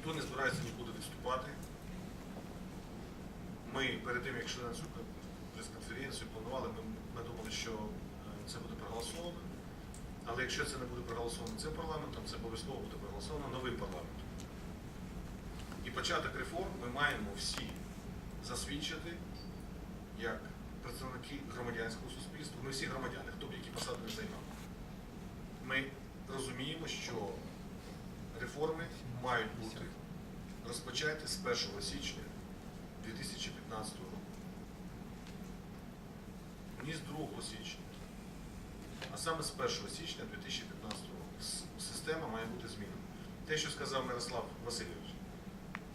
ніхто не збирається нікуди відступати. Ми перед тим, як йшли на цю прес-конференцію, планували, ми, ми думали, що е, це буде проголосовано. Але якщо це не буде проголосовано цим парламентом, це обов'язково буде проголосовано новий парламент. І початок реформ ми маємо всі засвідчити як представники громадянського суспільства. Ми всі громадяни, хто б які посади не займав. Ми розуміємо, що реформи мають бути розпочаті з 1 січня 2015 року. Ні з 2 січня, а саме з 1 січня 2015 року. Система має бути змінена. Те, що сказав Мирослав Васильович,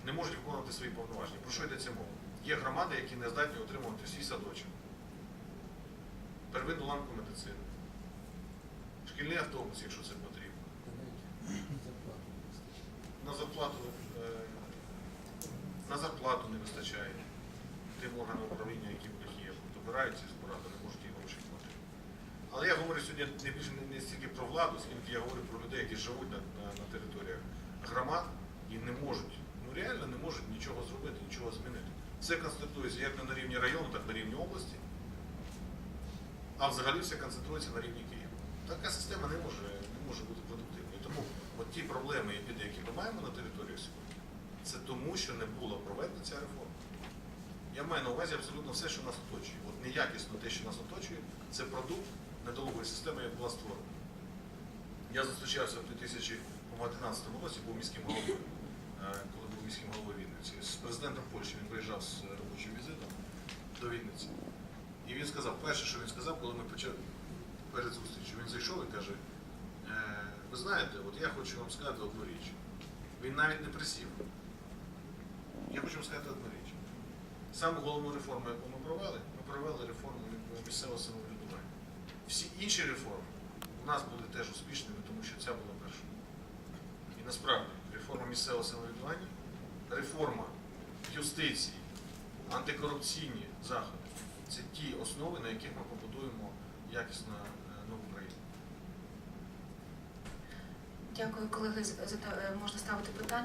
не можуть виконувати свої повноваження. Про що йдеться мова? Є громади, які не здатні отримувати свій садочок, первинну ланку медицини, шкільний автобус, якщо це потрібно, на зарплату, е, на зарплату не вистачає тим органам управління, які в них є. Добираються з поради, не можуть ті гроші платити. Але я говорю сьогодні не більше не- не стільки про владу, скільки я говорю про людей, які живуть на, на, на територіях громад і не можуть, ну реально не можуть нічого зробити, нічого змінити. Все конститується як на рівні району, так і на рівні області, а взагалі все концентрується на рівні Києва. Така система не може, не може бути продуктивною. Тому от ті проблеми і біди, які ми маємо на території сьогодні, це тому, що не була проведена ця реформа. Я маю на увазі абсолютно все, що нас оточує. От неякісно те, що нас оточує, це продукт недолугої системи, як була створена. Я зустрічався в 2011 році, був міським головою, е, коли був міським головою Вінниці, з президентом Польщі. Він приїжджав з робочим візитом до Вінниці. І він сказав, перше, що він сказав, коли ми почали перед зустрічю, він зайшов і каже, «Е, ви знаєте, от я хочу вам сказати одну річ. Він навіть не присів. Сказати одну річ. Саму головну реформу, яку ми провели, ми провели реформу місцевого самоврядування. Всі інші реформи у нас були теж успішними, тому що ця була перша. І насправді реформа місцевого самоврядування, реформа юстиції, антикорупційні заходи це ті основи, на яких ми побудуємо якісно е, нову країну. Дякую, колеги. Е, Можна ставити питання.